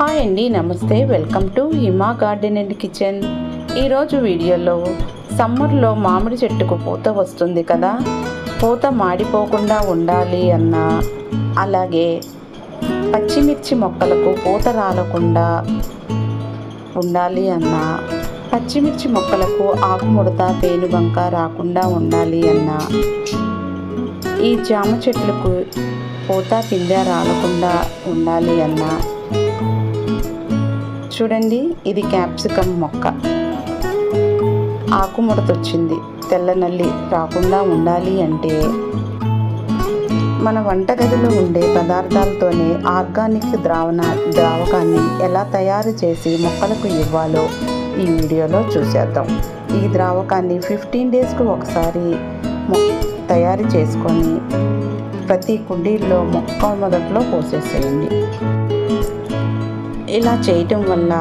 Hi అండి నమస్తే. Welcome to Hima garden and kitchen. ఈరోజు వీడియోలో సమ్మర్లో మామిడి చెట్టుకు పూత వస్తుంది కదా పూత మాడిపోకుండా ఉండాలి అన్న అలాగే పచ్చిమిర్చి మొక్కలకు పూత రాలకుండా ఉండాలి అన్న పచ్చిమిర్చి మొక్కలకు ఆకుముడత పేనుబంక రాకుండా ఉండాలి అన్న ఈ జామ చెట్లకు పూత పిందె రాలకుండా ఉండాలి అన్న చూడండి ఇది క్యాప్సికమ్ మొక్క. ఆకుముడత వచ్చింది తెల్ల నల్లి రాకుండా ఉండాలి అంటే మన వంటగదిలో ఉండే పదార్థాలతోనే ఆర్గానిక్ ద్రావణ ద్రావకాన్ని ఎలా తయారు చేసి మొక్కలకు ఇవ్వాలో ఈ వీడియోలో చూసేద్దాం. ఈ ద్రావకాన్ని ఫిఫ్టీన్ డేస్కు ఒకసారి మొ తయారు చేసుకొని ప్రతి కుండీల్లో మొక్క మొదట్లో పోసేసేయండి. ఇలా చేయటం వల్ల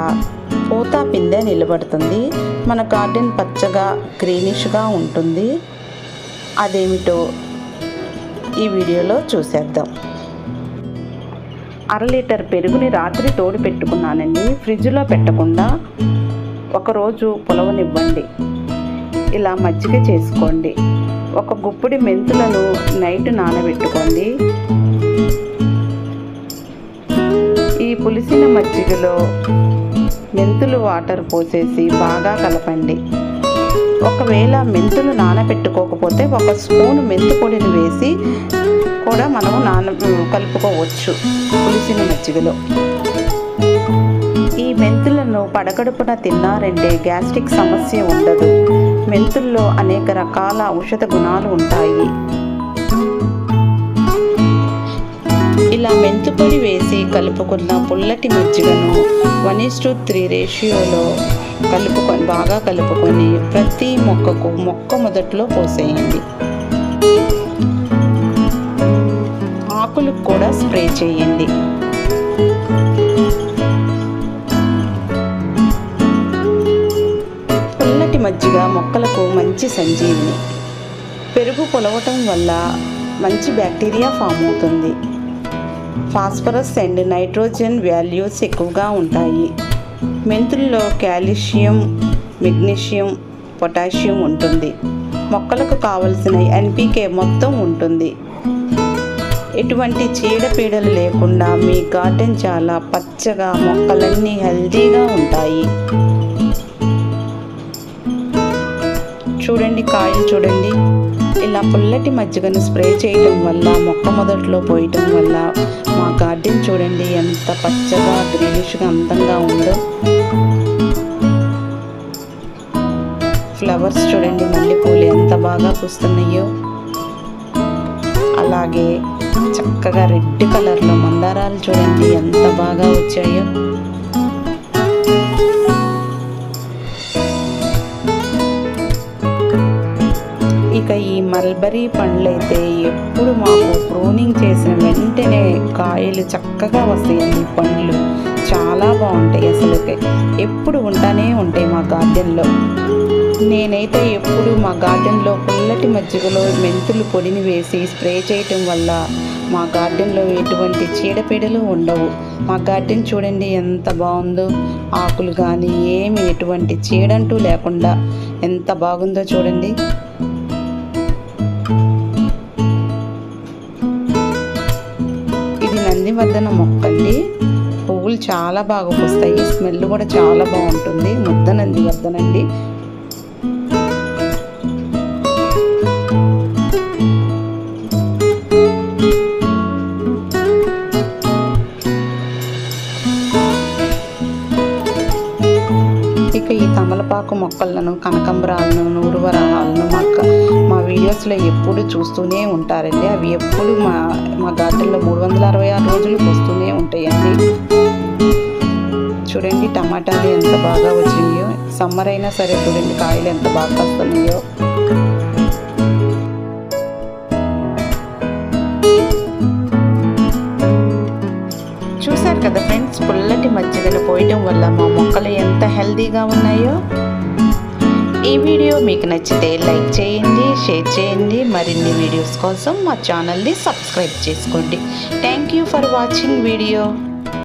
పూత పిందె నిలబడుతుంది. మన గార్డెన్ పచ్చగా గ్రీనిష్గా ఉంటుంది. అదేమిటో ఈ వీడియోలో చూసేద్దాం. అర లీటర్ పెరుగుని రాత్రి తోడు పెట్టుకున్నానండి. ఫ్రిడ్జ్లో పెట్టకుండా ఒకరోజు పొలవనివ్వండి. ఇలా మజ్జిగ చేసుకోండి. ఒక గుప్పిడి మెంతులను నైట్ నానబెట్టుకోండి. పులిసిన మజ్జిగలో మెంతులు వాటర్ పోసేసి బాగా కలపండి. ఒకవేళ మెంతులు నానబెట్టుకోకపోతే ఒక స్పూన్ మెంతు పొడిని వేసి కూడా మనము నాన కలుపుకోవచ్చు పులిసిన మజ్జిగలో. ఈ మెంతులను పడగడుపున తిన్నారంటే గ్యాస్ట్రిక్ సమస్య ఉండదు. మెంతుల్లో అనేక రకాల ఔషధ గుణాలు ఉంటాయి. ఇలా మెంతుపొడి వేసి కలుపుకున్న పుల్లటి మజ్జిగను వన్ ఇస్ టు త్రీ రేషియోలో కలుపుకొని బాగా కలుపుకొని ప్రతి మొక్కకు మొక్క మొదట్లో పోసేయండి. ఆకులకు కూడా స్ప్రే చేయండి. పుల్లటి మజ్జిగ మొక్కలకు మంచి సంజీవిని. పెరుగు పొలవటం వల్ల మంచి బ్యాక్టీరియా ఫామ్ అవుతుంది. ఫాస్ఫరస్ అండ్ నైట్రోజన్ వాల్యూస్ ఎక్కువగా ఉంటాయి. మెంతుల్లో కాల్షియం మెగ్నీషియం పొటాషియం ఉంటుంది. మొక్కలకు కావలసిన ఎన్పికే మొత్తం ఉంటుంది. ఎటువంటి చీడపీడలు లేకుండా మీ గార్డెన్ చాలా పచ్చగా మొక్కలన్నీ హెల్దీగా ఉంటాయి. చూడండి కాయలు చూడండి. ఇలా పుల్లటి మజ్జిగను స్ప్రే చేయటం వల్ల మొక్క మొదట్లో పోయటం వల్ల మా గార్డెన్ చూడండి ఎంత పచ్చగా గ్రీనిష్గా అందంగా ఉందో. ఫ్లవర్స్ చూడండి మల్లెపూలు ఎంత బాగా పూస్తున్నాయో. అలాగే చక్కగా రెడ్ కలర్లో మందారాలు చూడండి ఎంత బాగా వచ్చాయో. ఇక ఈ మల్బరీ పండ్లైతే ఎప్పుడు మాకు ప్రూనింగ్ చేసిన వెంటనే కాయలు చక్కగా వస్తాయి పండ్లు. చాలా బాగుంటాయి అసలుకి. ఎప్పుడు ఉంటానే ఉంటాయి మా గార్డెన్లో. నేనైతే ఎప్పుడు మా గార్డెన్లో పుల్లటి మజ్జిగలో మెంతులు పొడిని వేసి స్ప్రే చేయటం వల్ల మా గార్డెన్లో ఎటువంటి చీడపీడలు ఉండవు. మా గార్డెన్ చూడండి ఎంత బాగుందో. ఆకులు కానీ ఏమి ఎటువంటి చీడంటూ లేకుండా ఎంత బాగుందో చూడండి. ఇది నందివర్ధన మొక్క అండి పువ్వులు చాలా బాగా పూస్తాయి. స్మెల్ కూడా చాలా బాగుంటుంది. ముద్ద నందివర్ధన అండి ఇక ఈ తమలపాకు మొక్కలను కనకంబరాలను నూరువరాలను వీడియోస్లో ఎప్పుడు చూస్తూనే ఉంటారండి. అవి ఎప్పుడు మా మా గార్డెన్లో మూడు వందల అరవై ఆరు రోజులు వస్తూనే ఉంటాయండి. చూడండి టమాటాలు ఎంత బాగా వచ్చినాయో. సమ్మర్ అయినా సరే చూడండి కాయలు ఎంత బాగా వస్తున్నాయో చూశారు కదా ఫ్రెండ్స్ పుల్లటి మజ్జిగలు పోయటం వల్ల మా మొక్కలు ఎంత హెల్తీగా ఉన్నాయో. ఈ వీడియో మీకు నచ్చితే లైక్ చేయండి షేర్ చేయండి. మరిన్ని వీడియోస్ కోసం మా ఛానల్ని సబ్స్క్రైబ్ చేసుకోండి. Thank you for watching video